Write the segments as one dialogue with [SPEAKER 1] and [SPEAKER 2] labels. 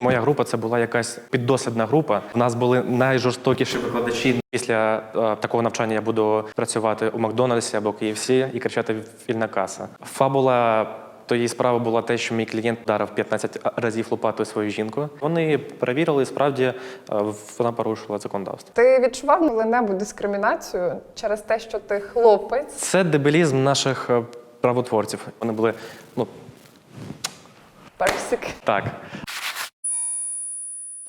[SPEAKER 1] Моя група це була якась піддослідна група. У нас були найжорстокіші викладачі. Після е, такого навчання я буду працювати у Макдональдсі або KFC і кричати вільна каса. Фабула тієї справи була те, що мій клієнт вдарив 15 разів лопатою свою жінку. Вони перевірили, і справді е, вона порушила законодавство.
[SPEAKER 2] Ти відчував коли-небудь дискримінацію через те, що ти хлопець?
[SPEAKER 1] Це дебілізм наших е, правотворців. Вони були ну
[SPEAKER 2] Персик.
[SPEAKER 1] так.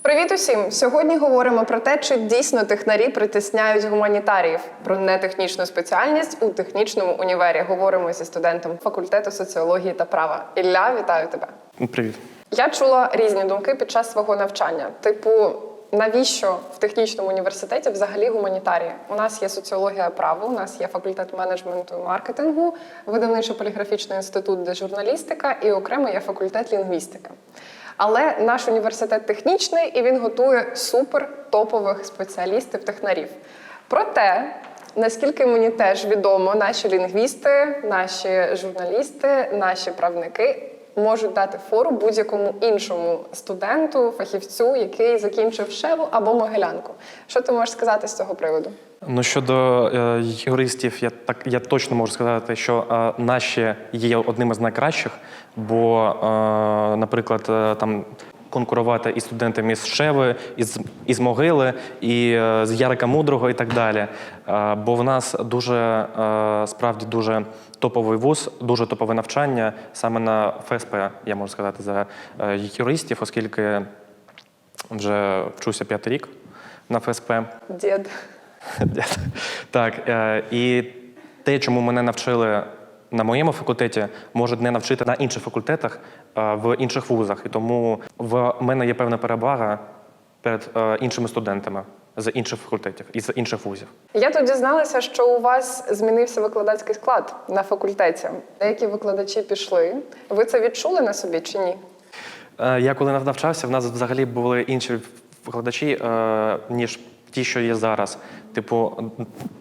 [SPEAKER 2] Привіт усім! Сьогодні говоримо про те, чи дійсно технарі притисняють гуманітаріїв, про нетехнічну спеціальність у технічному універі. Говоримо зі студентом факультету соціології та права. Ілля, вітаю тебе.
[SPEAKER 1] Привіт.
[SPEAKER 2] Я чула різні думки під час свого навчання. Типу, навіщо в технічному університеті взагалі гуманітарії? У нас є соціологія права, у нас є факультет менеджменту і маркетингу, видавничо-поліграфічний інститут, де журналістика, і окремо є факультет лінгвістики. Але наш університет технічний і він готує супер топових спеціалістів технарів. Проте, наскільки мені теж відомо, наші лінгвісти, наші журналісти, наші правники можуть дати фору будь-якому іншому студенту, фахівцю, який закінчив шеву або могилянку. Що ти можеш сказати з цього приводу?
[SPEAKER 1] Ну щодо е, юристів, я так я точно можу сказати, що е, наші є одним із найкращих, бо, е, наприклад, е, там. Конкурувати із студентами з Шеви, із, із Могили, і е, з Ярика Мудрого і так далі. Е, бо в нас дуже е, справді дуже топовий вуз, дуже топове навчання саме на ФСП, я можу сказати, за юристів, оскільки вже вчуся п'ятий рік на ФСП.
[SPEAKER 2] Дід.
[SPEAKER 1] Дякую. Так, і те, чому мене навчили на моєму факультеті, можуть не навчити на інших факультетах е, в інших вузах. І тому в мене є певна перевага перед е, іншими студентами з інших факультетів і з інших вузів.
[SPEAKER 2] Я тут дізналася, що у вас змінився викладацький склад на факультеті. Деякі викладачі пішли. Ви це відчули на собі чи ні?
[SPEAKER 1] Е, Я коли навчався, в нас взагалі були інші викладачі, ніж ті, що є зараз. Типу,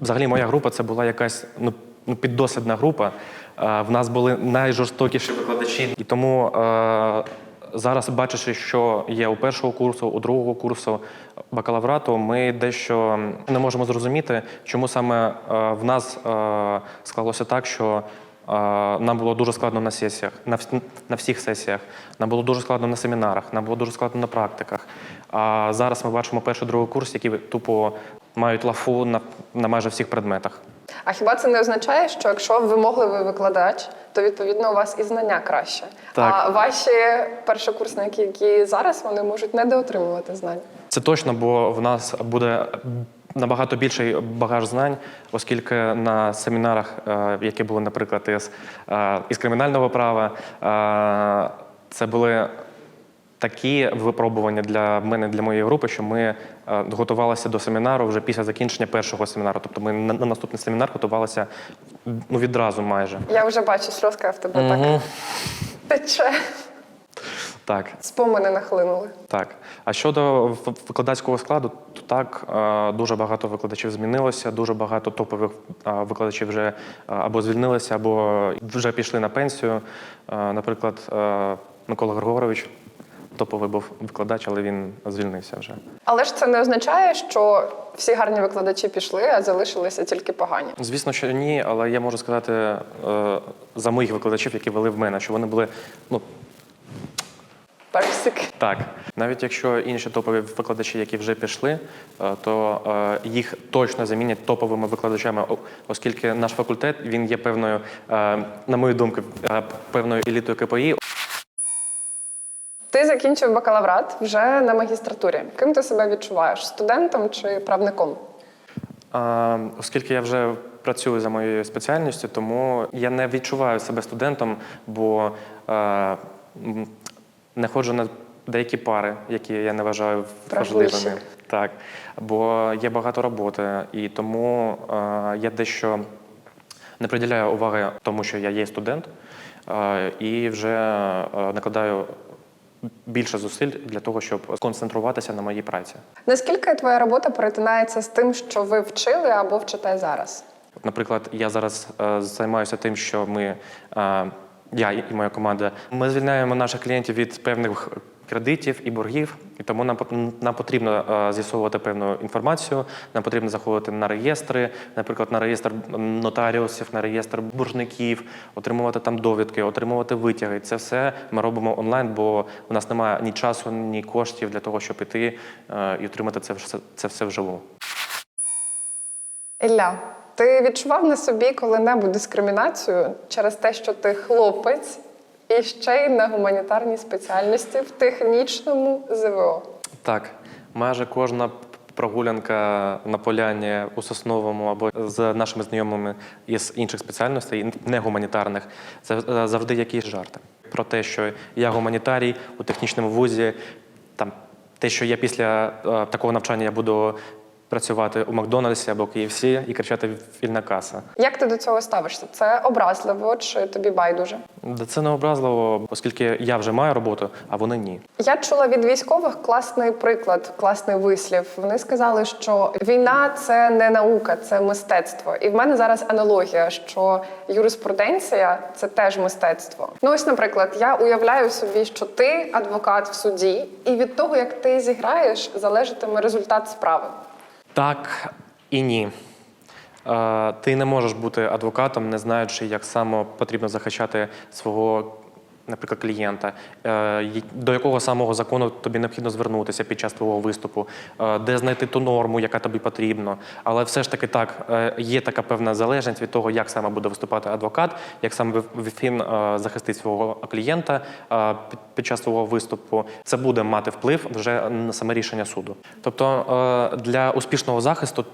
[SPEAKER 1] взагалі, моя група це була якась ну, ну, піддослідна група. Е, В нас були найжорстокіші викладачі. І тому е, зараз, бачачи, що є у першого курсу, у другого курсу бакалаврату, ми дещо не можемо зрозуміти, чому саме е, в нас е, склалося так, що Е, Нам було дуже складно на сесіях, на, на всіх сесіях. Нам було дуже складно на семінарах, нам було дуже складно на практиках. А зараз ми бачимо перший другий курс, які тупо мають лафу на, на майже всіх предметах.
[SPEAKER 2] А хіба це не означає, що якщо вимогливий викладач, то відповідно у вас і знання краще?
[SPEAKER 1] Так.
[SPEAKER 2] А ваші першокурсники, які зараз вони можуть недоотримувати знань.
[SPEAKER 1] Це точно, бо в нас буде набагато більший багаж знань, оскільки на семінарах, е, які були, наприклад, із, е, із кримінального права, е, це були такі випробування для мене, для моєї групи, що ми е, готувалися до семінару вже після закінчення першого семінару. Тобто ми на, на наступний семінар готувалися ну, відразу майже.
[SPEAKER 2] Я вже бачу, сльозка в тебе так тече.
[SPEAKER 1] Так.
[SPEAKER 2] Спомини нахлинули.
[SPEAKER 1] Так. А щодо викладацького складу, то так, е, дуже багато викладачів змінилося, дуже багато топових викладачів вже е, або звільнилися, або вже пішли на пенсію. Наприклад, Микола Григорович топовий був викладач, але він звільнився вже.
[SPEAKER 2] Але ж це не означає, що всі гарні викладачі пішли, а залишилися тільки погані.
[SPEAKER 1] Звісно, що ні, але я можу сказати е, за моїх викладачів, які вели в мене, що вони були ну,
[SPEAKER 2] Персик.
[SPEAKER 1] Так, навіть якщо інші топові викладачі, які вже пішли, е, то е, їх точно замінять топовими викладачами, оскільки наш факультет він є певною, е, на мою думку, певною елітою КПІ.
[SPEAKER 2] Закінчив бакалаврат вже на магістратурі. Ким ти себе відчуваєш? Студентом чи правником?
[SPEAKER 1] Е, Оскільки я вже працюю за моєю спеціальністю, тому я не відчуваю себе студентом, бо е, м, не ходжу на деякі пари, які я не вважаю важливими. Так, бо є багато роботи, і тому е, я дещо не приділяю уваги тому, що я є студент, е, і вже е, накладаю більше зусиль для того, щоб сконцентруватися на моїй праці.
[SPEAKER 2] Наскільки твоя робота перетинається з тим, що ви вчили або вчите зараз?
[SPEAKER 1] Наприклад, я зараз е, займаюся тим, що ми, е, я і моя команда, ми звільняємо наших клієнтів від певних кредитів і боргів, і тому нам нам потрібно е, з'ясовувати певну інформацію. Нам потрібно заходити на реєстри, наприклад, на реєстр нотаріусів, на реєстр боржників, отримувати там довідки, отримувати витяги. Це все ми робимо онлайн, бо у нас немає ні часу, ні коштів для того, щоб іти е, і отримати це це все вживу.
[SPEAKER 2] Ілля, ти відчував на собі коли-небудь дискримінацію через те, що ти хлопець і ще й на гуманітарній спеціальності в технічному ЗВО?
[SPEAKER 1] Так, майже кожна прогулянка на поляні у Сосновому або з нашими знайомими із інших спеціальностей, не гуманітарних, це е, завжди якісь жарти. Про те, що я гуманітарій у технічному вузі, там те, що я після е, такого навчання я буду працювати у Макдональдсі або KFC і кричати вільна каса.
[SPEAKER 2] Як ти до цього ставишся? Це образливо чи тобі байдуже?
[SPEAKER 1] Да Це не образливо, оскільки я вже маю роботу, а вони ні.
[SPEAKER 2] Я чула від військових класний приклад, класний вислів. Вони сказали, що війна це не наука, це мистецтво. І в мене зараз аналогія, що юриспруденція це теж мистецтво. Ну ось, наприклад, я уявляю собі, що ти адвокат в суді, і від того, як ти зіграєш, залежатиме результат справи.
[SPEAKER 1] Так і ні. Е, Ти не можеш бути адвокатом, не знаючи, як саме потрібно захищати свого, наприклад, клієнта, Е, до якого самого закону тобі необхідно звернутися під час твого виступу, е, де знайти ту норму, яка тобі потрібна. Але все ж таки так, е, є така певна залежність від того, як саме буде виступати адвокат, як саме він захистить свого клієнта під- час свого виступу. Це буде мати вплив вже на саме рішення суду. Тобто для успішного захисту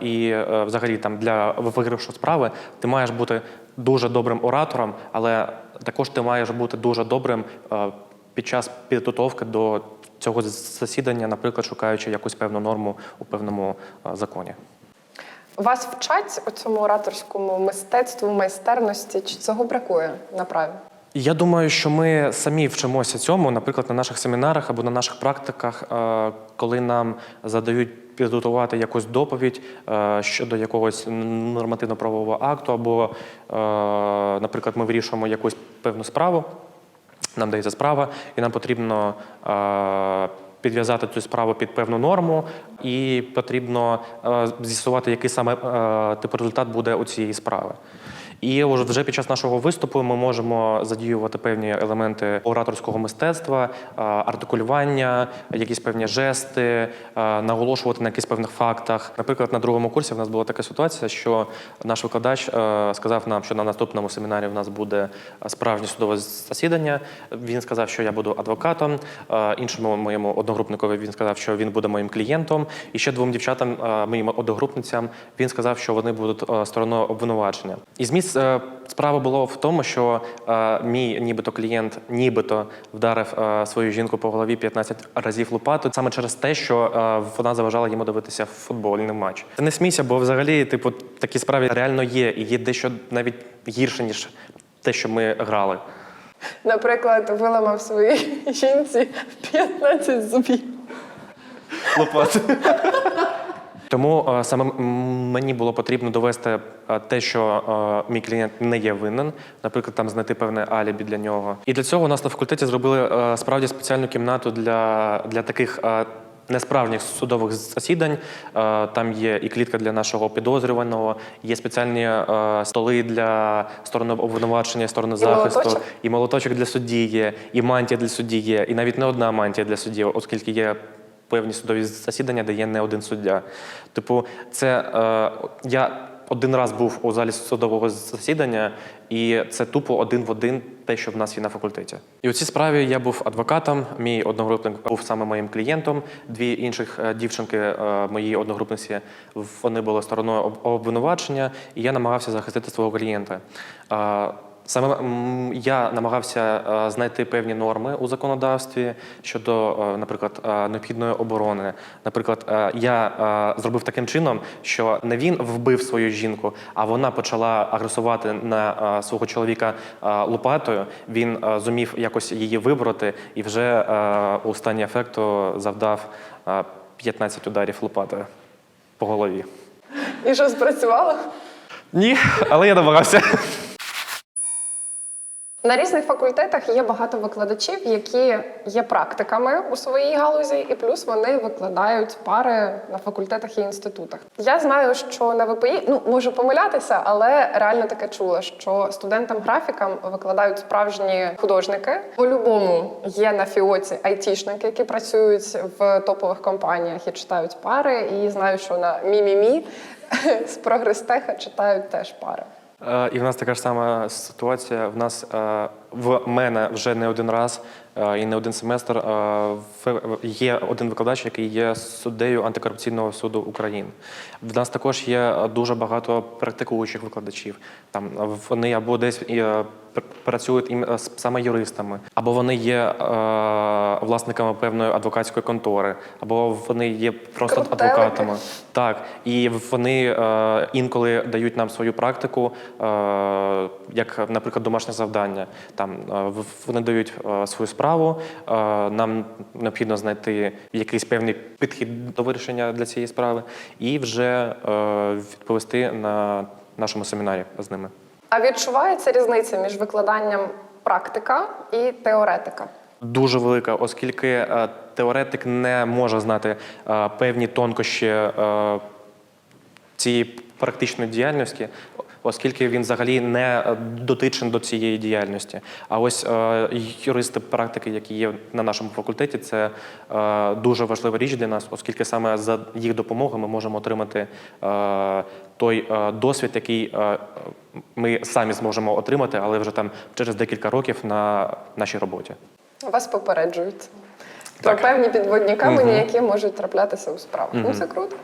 [SPEAKER 1] і взагалі там для виграшу справи ти маєш бути дуже добрим оратором, але також ти маєш бути дуже добрим е, під час підготовки до цього засідання, наприклад, шукаючи якусь певну норму у певному е, законі.
[SPEAKER 2] Вас вчать у цьому ораторському мистецтву, майстерності? Чи цього бракує на праві?
[SPEAKER 1] Я думаю, що ми самі вчимося цьому, наприклад, на наших семінарах або на наших практиках, е, коли нам задають підготувати якусь доповідь е, щодо якогось нормативно-правового акту, або, е, наприклад, ми вирішуємо якусь певну справу. Нам дається справа, і нам потрібно е, підв'язати цю справу під певну норму, і потрібно е, з'ясувати, який саме е, тип результат буде у цієї справи. І вже під час нашого виступу ми можемо задіювати певні елементи ораторського мистецтва, е, артикулювання, якісь певні жести, е, наголошувати на якихось певних фактах. Наприклад, на другому курсі в нас була така ситуація, що наш викладач е, сказав нам, що на наступному семінарі в нас буде справжнє судове засідання. Він сказав, що я буду адвокатом. Іншому моєму одногрупникові він сказав, що він буде моїм клієнтом. І ще двом дівчатам, моїм одногрупницям, він сказав, що вони будуть стороною обвинувачення. І зміст е, справи було в тому, що е, мій нібито клієнт нібито вдарив е, свою жінку по голові 15 разів лопатою саме через те, що е, вона заважала йому дивитися футбольний матч. Ти не смійся, бо взагалі, типу, такі справи реально є, і є дещо навіть гірше, ніж те, що ми грали.
[SPEAKER 2] Наприклад, виламав своїй жінці 15 зубів.
[SPEAKER 1] Лопати. Тому е, саме мені було потрібно довести е, те, що е, мій клієнт не є винен, наприклад, там знайти певне алібі для нього. І для цього у нас на факультеті зробили справді спеціальну кімнату для, для таких. Несправжніх судових засідань там є і клітка для нашого підозрюваного, є спеціальні столи для сторони обвинувачення, сторони захисту,
[SPEAKER 2] молоточок?
[SPEAKER 1] і молоточок для судді є, і мантія для судді є, і навіть не одна мантія для судді, оскільки є певні судові засідання, де є не один суддя. Типу, це е, я один раз був у залі судового засідання, і це тупо один в один те, що в нас є на факультеті. І у цій справі я був адвокатом, мій одногрупник був саме моїм клієнтом. Дві інших е, дівчинки, е, мої одногрупниці, вони були стороною обвинувачення, і я намагався захистити свого клієнта. Саме я намагався е, знайти певні норми у законодавстві щодо, е, наприклад, е, необхідної оборони. Наприклад, я зробив таким чином, що не він вбив свою жінку, а вона почала агресувати на свого чоловіка лопатою. Він зумів якось її вибороти і вже у стані ефекту завдав е, 15 ударів лопатою по голові.
[SPEAKER 2] І що спрацювало?
[SPEAKER 1] Ні, але я намагався.
[SPEAKER 2] На різних факультетах є багато викладачів, які є практиками у своїй галузі, і плюс вони викладають пари на факультетах і інститутах. Я знаю, що на ВПІ ну можу помилятися, але реально таке чула, що студентам-графікам викладають справжні художники. По-любому є на фіоці айтішники, які працюють в топових компаніях і читають пари. І знаю, що на Мімімі з прогрестеха читають теж пари.
[SPEAKER 1] Е, І в нас така ж сама ситуація. В нас е, в мене вже не один раз і не один семестр е, є один викладач, який є суддею антикорупційного суду України. В нас також є дуже багато практикуючих викладачів. Там е, вони або десь е, працюють е, саме юристами, або вони є е, власниками певної адвокатської контори, або вони є просто
[SPEAKER 2] Крутелики.
[SPEAKER 1] адвокатами. Так, і вони е, інколи дають нам свою практику, е, як, наприклад, домашнє завдання. Там е, вони дають е, свою справу. Е, нам необхідно знайти якийсь певний підхід до вирішення для цієї справи, і вже е, відповісти на нашому семінарі з ними.
[SPEAKER 2] А відчувається різниця між викладанням практика і теоретика?
[SPEAKER 1] Дуже велика, оскільки е, теоретик не може знати певні тонкощі цієї практичної діяльності, оскільки він взагалі не е, дотичен до цієї діяльності. А ось е, юристи практики, які є на нашому факультеті, це е, дуже важлива річ для нас, оскільки саме за їх допомогою ми можемо отримати той досвід, який ми самі зможемо отримати, але вже там через декілька років на нашій роботі.
[SPEAKER 2] Вас попереджують про
[SPEAKER 1] Так.
[SPEAKER 2] певні підводні камені,
[SPEAKER 1] Мгм.
[SPEAKER 2] які можуть траплятися у справах. Ну це круто.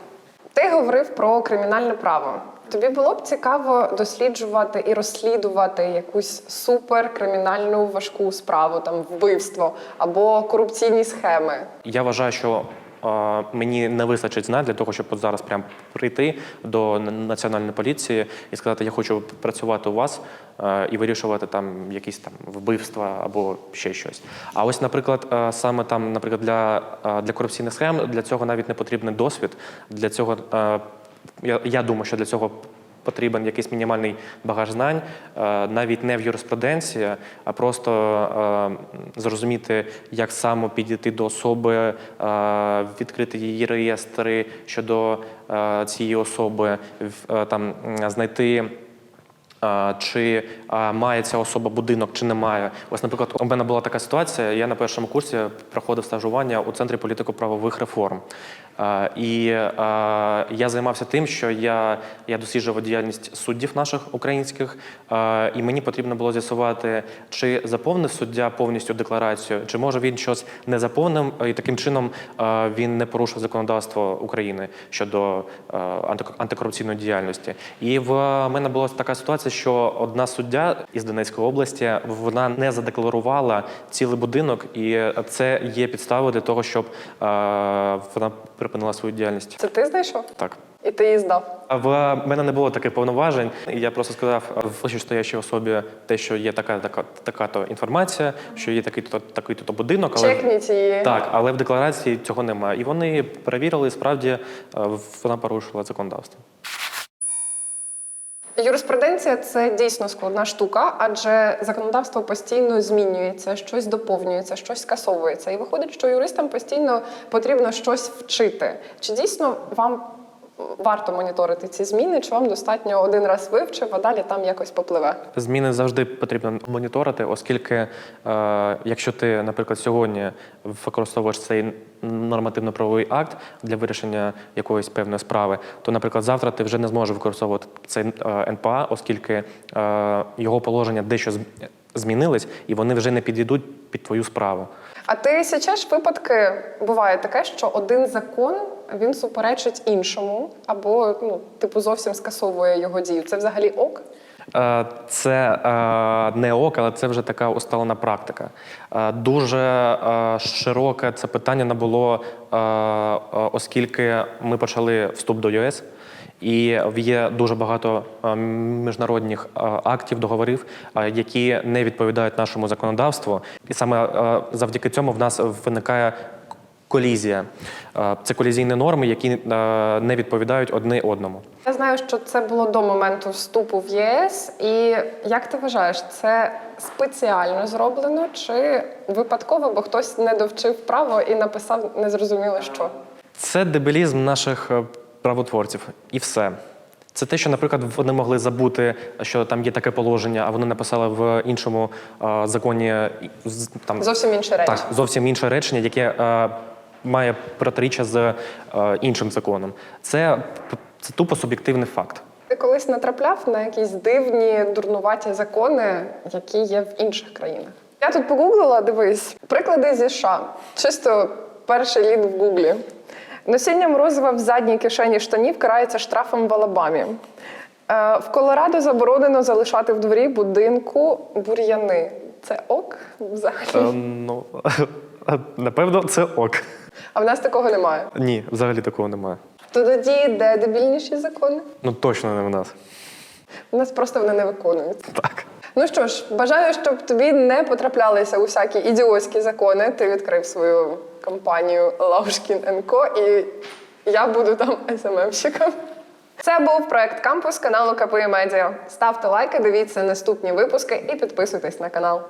[SPEAKER 2] Ти говорив про кримінальне право. Тобі було б цікаво досліджувати і розслідувати якусь суперкримінальну важку справу, там вбивство або корупційні схеми.
[SPEAKER 1] Я вважаю, що е, мені не вистачить знань для того, щоб от зараз прям прийти до національної поліції і сказати, я хочу працювати у вас е, і вирішувати там якісь там вбивства або ще щось. А ось, наприклад, е, саме там, наприклад, для, е, для корупційних схем для цього навіть не потрібен досвід. Для цього е, я, я думаю, що для цього. Потрібен якийсь мінімальний багаж знань, е, навіть не в юриспруденції, а просто е, зрозуміти, як саме підійти до особи, е, відкрити її реєстри щодо цієї особи, там знайти. Чи має ця особа будинок, чи не має. Ось, наприклад, у мене була така ситуація. Я на першому курсі проходив стажування у центрі політико-правових реформ. І я займався тим, що я, я досліджував діяльність суддів наших українських, і мені потрібно було з'ясувати, чи заповнив суддя повністю декларацію, чи може він щось не заповнив, і таким чином він не порушив законодавство України щодо антикорупційної діяльності. І в мене була така ситуація, що одна суддя із Донецької області вона не задекларувала цілий будинок, і це є підставою для того, щоб вона припинила свою діяльність.
[SPEAKER 2] Це ти знайшов?
[SPEAKER 1] Так.
[SPEAKER 2] І ти її здав.
[SPEAKER 1] А В мене не було таких повноважень. Я просто сказав вищестоящій особі те, що є така, така, така то інформація, що є такий то такий то будинок, але
[SPEAKER 2] Чекніть її.
[SPEAKER 1] так, але в декларації цього немає. І вони перевірили, і справді е, вона порушила законодавство.
[SPEAKER 2] Юриспруденція це дійсно складна штука, адже законодавство постійно змінюється, щось доповнюється, щось скасовується. І виходить, що юристам постійно потрібно щось вчити. Чи дійсно вам варто моніторити ці зміни, чи вам достатньо один раз вивчив, а далі там якось попливе?
[SPEAKER 1] Зміни завжди потрібно моніторити, оскільки, е, якщо ти, наприклад, сьогодні використовуєш цей нормативно-правовий акт для вирішення якоїсь певної справи, то, наприклад, завтра ти вже не зможеш використовувати цей е, НПА, оскільки е, його положення дещо змінились, і вони вже не підійдуть під твою справу.
[SPEAKER 2] А ти січеш випадки, буває таке, що один закон він суперечить іншому, або ну, типу зовсім скасовує його дію. Це взагалі ок?
[SPEAKER 1] Е, Це е, не ок, але це вже така усталена практика. Е, Дуже широке це питання набуло, оскільки ми почали вступ до ЄС. І є дуже багато е, міжнародних е, актів, договорів, е, які не відповідають нашому законодавству. І саме завдяки цьому в нас виникає колізія. Це колізійні норми, які не відповідають одне одному.
[SPEAKER 2] Я знаю, що це було до моменту вступу в ЄС. І як ти вважаєш, це спеціально зроблено чи випадково, бо хтось не довчив право і написав незрозуміло що?
[SPEAKER 1] Це дебілізм наших правотворців, і все. Це те, що, наприклад, вони могли забути, що там є таке положення, а вони написали в іншому е, законі там
[SPEAKER 2] Зовсім інші речі.
[SPEAKER 1] так, зовсім інше речення, яке е, має протиріччя з е, іншим законом. Це, це тупо суб'єктивний факт.
[SPEAKER 2] Ти колись натрапляв на якісь дивні, дурнуваті закони, які є в інших країнах? Я тут погуглила, дивись, приклади зі США. Чисто перший лід в Гуглі. Носіння морозива в задній кишені штанів карається штрафом в Алабамі. Е, В Колорадо заборонено залишати в дворі будинку бур'яни. Це ок взагалі.
[SPEAKER 1] Е, ну, напевно, це ок.
[SPEAKER 2] А в нас такого немає.
[SPEAKER 1] Ні, взагалі такого немає.
[SPEAKER 2] То тоді де дебільніші закони?
[SPEAKER 1] Ну точно не в нас.
[SPEAKER 2] У нас просто вони не виконуються.
[SPEAKER 1] Так.
[SPEAKER 2] Ну що ж, бажаю, щоб тобі не потраплялися усякі ідіотські закони. Ти відкрив свою компанію Лаушкін Co. і я буду там СММщиком. Це був проект Кампус каналу КПІ Медіа. Ставте лайки, дивіться наступні випуски і підписуйтесь на канал.